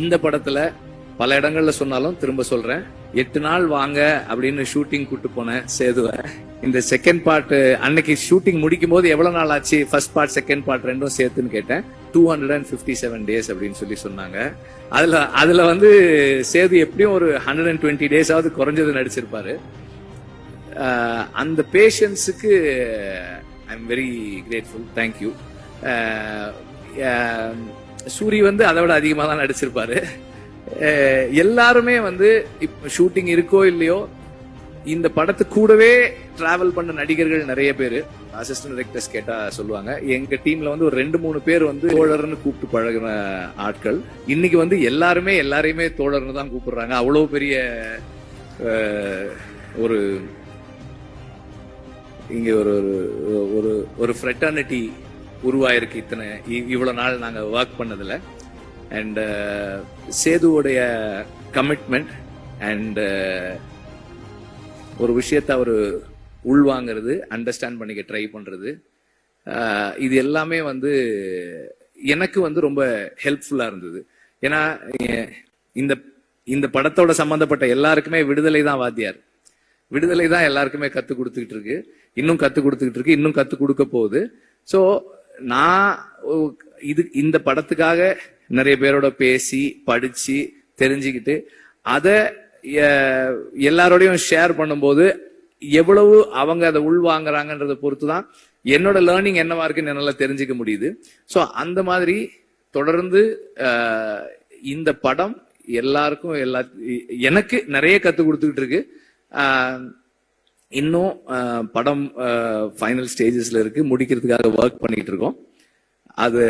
இந்த படத்துல பல இடங்கள்ல சொன்னாலும் திரும்ப சொல்றேன். எட்டு நாள் வாங்க அப்படின்னு ஷூட்டிங் கூட்டு போனேன் சேதுவ இந்த செகண்ட் பார்ட் அன்னைக்கு ஷூட்டிங் முடிக்கும் போது எவ்வளவு நாள் ஆச்சு? ஃபர்ஸ்ட் பார்ட் செகண்ட் பார்ட் ரெண்டும் சேர்த்துன்னு கேட்டேன். Two hundred and fifty seven days அப்படின்னு சொல்லி சொன்னாங்க. அதுல அதுல வந்து சேது எப்படியும் ஒரு ஹண்ட்ரட் அண்ட் டுவெண்ட்டி டேஸாவது குறைஞ்சது நடிச்சிருப்பாரு. அந்த பேஷன்ஸுக்கு I am very grateful thank you Soori வந்து அதை விட அதிகமாக தான் நடிச்சிருப்பாரு. எல்லாருமே வந்து இப்போ ஷூட்டிங் இருக்கோ இல்லையோ இந்த படத்து கூடவே டிராவல் பண்ண நடிகர்கள் நிறைய பேர். அசிஸ்டன்ட் டைரக்டர்ஸ் கேட்டா சொல்லுவாங்க. எங்க டீம்ல வந்து ஒரு ரெண்டு மூணு பேர் வந்து தோழர்னு கூப்பிட்டு பழகின ஆட்கள். இன்னைக்கு வந்து எல்லாருமே எல்லாரையுமே தோழர்னு தான் கூப்பிடுறாங்க. அவ்வளவு பெரிய ஒரு இங்க ஒரு ஒரு- ஒரு ஒரு ஃப்ரெட்டர்னிட்டி உருவாயிருக்கு இத்தனை இ- நாள் நாங்கள் ஒர்க் பண்ணதில். அண்ட் uh, சேதுவோடைய கமிட்மெண்ட் அண்ட் uh, ஒரு விஷயத்த அவர் உள்வாங்கிறது அண்டர்ஸ்டாண்ட் பண்ணிக்க ட்ரை பண்ணுறது uh, இது எல்லாமே வந்து எனக்கு வந்து ரொம்ப ஹெல்ப்ஃபுல்லாக இருந்தது. ஏன்னா இந்த இந்த படத்தோட சம்மந்தப்பட்ட எல்லாருக்குமே விடுதலை தான் வாத்தியார். விடுதலை தான் எல்லாருக்குமே கற்றுக் கொடுத்துக்கிட்டு இருக்கு. இன்னும் கற்றுக் கொடுத்துக்கிட்டு இருக்கு. இன்னும் கற்றுக் கொடுக்க போகுது. ஸோ நான் இது இந்த படத்துக்காக நிறைய பேரோட பேசி படிச்சு தெரிஞ்சுக்கிட்டு அதை எல்லாரோடையும் ஷேர் பண்ணும்போது எவ்வளவு அவங்க அதை உள்வாங்குறாங்கன்றத பொறுத்து தான் என்னோட லேர்னிங் என்னவா இருக்குன்னு என்னால் தெரிஞ்சுக்க முடியுது. ஸோ அந்த மாதிரி தொடர்ந்து இந்த படம் எல்லாருக்கும் எல்லா எனக்கு நிறைய கற்றுக் கொடுத்துக்கிட்டு இருக்கு. இன்னும் படம் ஃபைனல் ஸ்டேஜஸ்ல இருக்கு. முடிக்கிறதுக்காக ஒர்க் பண்ணிட்டு இருக்கோம் அது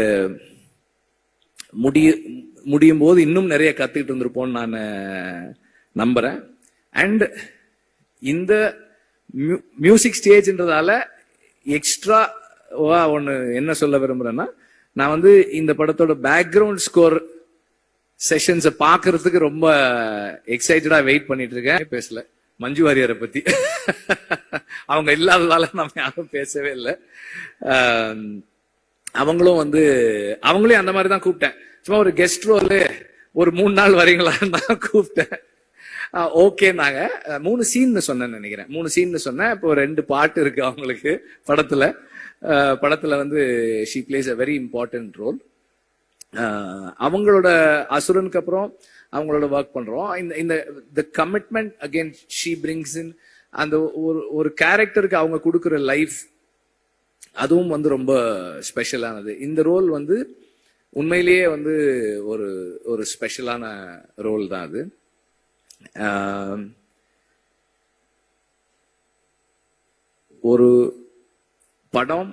முடிய முடியும் போது இன்னும் நிறைய கத்துக்கிட்டு இருந்திருப்போம்னு நான் நம்புறேன். அண்ட் இந்த மியூசிக் ஸ்டேஜ்ன்றதால எக்ஸ்ட்ரா ஒன்று என்ன சொல்ல விரும்புறேன்னா நான் வந்து இந்த படத்தோட பேக்ரவுண்ட் ஸ்கோர் செஷன்ஸை பார்க்கறதுக்கு ரொம்ப எக்ஸைட்டடாக வெயிட் பண்ணிட்டு இருக்கேன் பேசலை. மஞ்சு வாரியரை பத்தி. அவங்க இல்லாததால நம்ம யாரும் பேசவே இல்லை. அவங்களும் வந்து அவங்களையும் அந்த மாதிரி தான் கூப்பிட்டேன். சும்மா ஒரு கெஸ்ட் ரோல் ஒரு மூணு நாள் வரீங்களான்னு தான் கூப்பிட்டேன். ஓகேனாங்க மூணு சீன் சொன்னேன்னு நினைக்கிறேன். மூணு சீன் சொன்னேன் இப்போ ரெண்டு பாட்டு இருக்கு அவங்களுக்கு படத்துல. படத்துல வந்து she plays a very important role ah அவங்களோட அசுரனுக்கு அப்புறம் அவங்களோட ஒர்க் பண்றோம். இந்த இந்த the commitment again she brings in அந்த ஒரு ஒரு கேரக்டருக்கு அவங்க கொடுக்குற லைஃப் அதுவும் வந்து ரொம்ப ஸ்பெஷலானது இந்த ரோல் வந்து உண்மையிலேயே வந்து ஒரு ஒரு ஸ்பெஷலான ரோல் தான் அது. ஒரு படம்